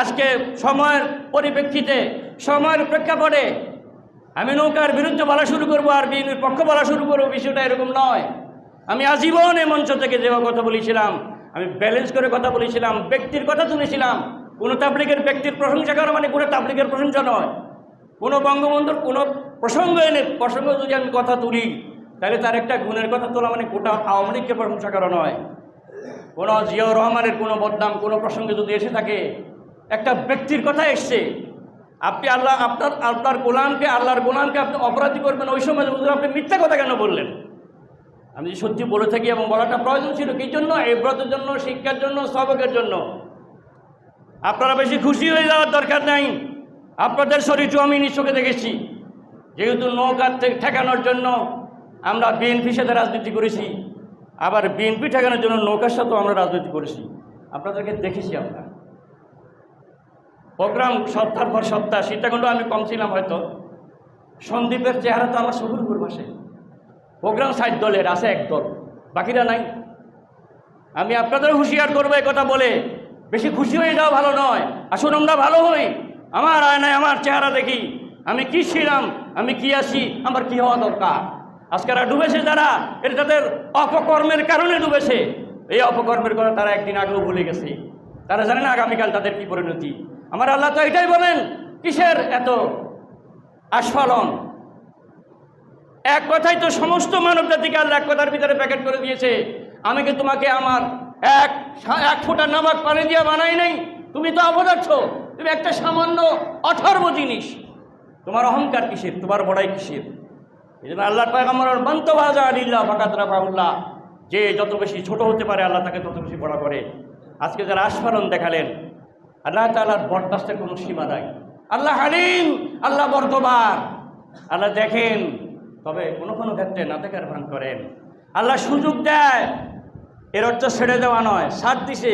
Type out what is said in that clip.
আজকে সময়ের পরিপ্রেক্ষিতে, সময়ের প্রেক্ষাপটে আমি নৌকার বিরুদ্ধে বলা শুরু করব আর বিএনপির পক্ষ বলা শুরু করব, বিষয়টা এরকম নয়। আমি আজীবন এই মঞ্চ থেকে যে কথা বলেছিলাম, আমি ব্যালেন্স করে কথা বলেছিলাম, ব্যক্তির কথা তুলেছিলাম, কোনো তাবলিগের ব্যক্তির প্রশংসা করা মানে কোনো তাবলিগের প্রশংসা নয়। কোনো বঙ্গবন্ধুর কোনো প্রসঙ্গ এনে, প্রসঙ্গ যদি আমি কথা তুলি, তাহলে তার একটা গুণের কথা তোলা মানে গোটা আওয়ামী লীগকে প্রশংসা করা নয়। কোনো জিয়াউর রহমানের কোনো বদনাম, কোনো প্রসঙ্গে যদি এসে থাকে একটা ব্যক্তির কথা এসছে। আপনি আল্লাহ আপনার আপনার গোলামকে, আল্লাহর গোলামকে আপনি অপরাধী করবেন, ওই সময় আপনি মিথ্যা কথা কেন বললেন? আমি যদি সত্যি বলে থাকি এবং বলাটা প্রয়োজন ছিল, কি জন্য? এই ব্রতের জন্য, শিক্ষার জন্য, সবকের জন্য। আপনারা বেশি খুশি হয়ে যাওয়ার দরকার নাই। আপনাদের শরীরও আমি নিশ্চয়কে দেখেছি। যেহেতু নৌকার থেকে ঠেকানোর জন্য আমরা বিএনপির সাথে রাজনীতি করেছি, আবার বিএনপি ঠেকানোর জন্য নৌকার সাথেও আমরা রাজনীতি করেছি। আপনাদেরকে দেখেছি আমরা। প্রোগ্রাম সপ্তাহ পর সপ্তাহ, সীতাকুণ্ড আমি কম ছিলাম হয়তো। সন্দীপের চেহারা তো আমার সবুর উপর বসে প্রোগ্রাম সাইড দলের, আছে এক দল। বাকিরা নাই। আমি আপনাদের হুঁশিয়ার করব কথা বলে। বেশি খুশি হয়ে যাওয়া ভালো নয়। আসুন আমরা ভালো হই। আমার আয়নায় আমার চেহারা দেখি। আমি কি ছিলাম, আমি কি আছি, আমার কি হওয়া দরকার? আজকেরা ডুবেছে যারা এটা তাদের অপকর্মের কারণে ডুবেছে। এই অপকর্মের কথা তারা একদিন আগেও ভুলে গেছে। তারা জানে না আগামীকাল তাদের কি পরিণতি। আমার আল্লাহ তো এটাই বলেন, কিসের এত আস্ফালন? এক কথাই তো সমস্ত মানব জাতিকে আল্লাহ এক কথার ভিতরে প্যাকেট করে দিয়েছে। আমি কি তোমাকে আমার এক এক ফোঁটা নামাক পানি দিয়ে বানাই নাই? তুমি তো অপদার্থ, তুমি একটা সামান্য অথর্ব জিনিস। তোমার অহংকার কিসের? তোমার বড়াই কিসের? এই জন্য আল্লাহ পায়গামর মন্তবাজা আলিল্লাহ ফাকাত রাফাউল্লাহ যে যত বেশি ছোট হতে পারে, আল্লাহ তাকে তত বেশি বড় করে। আজকে যারা আস্ফালন দেখালেন আল্লাহ তালার বরদাস্তের কোনো সীমা নাই। আল্লাহ হালিম, আল্লাহ বর্তমান আল্লাহ দেখেন, তবে কোনো কোনো ক্ষেত্রে না দেখার ভান করেন। আল্লাহ সুযোগ দেয়, এর অর্থ ছেড়ে দেওয়া নয়। সাত দিছে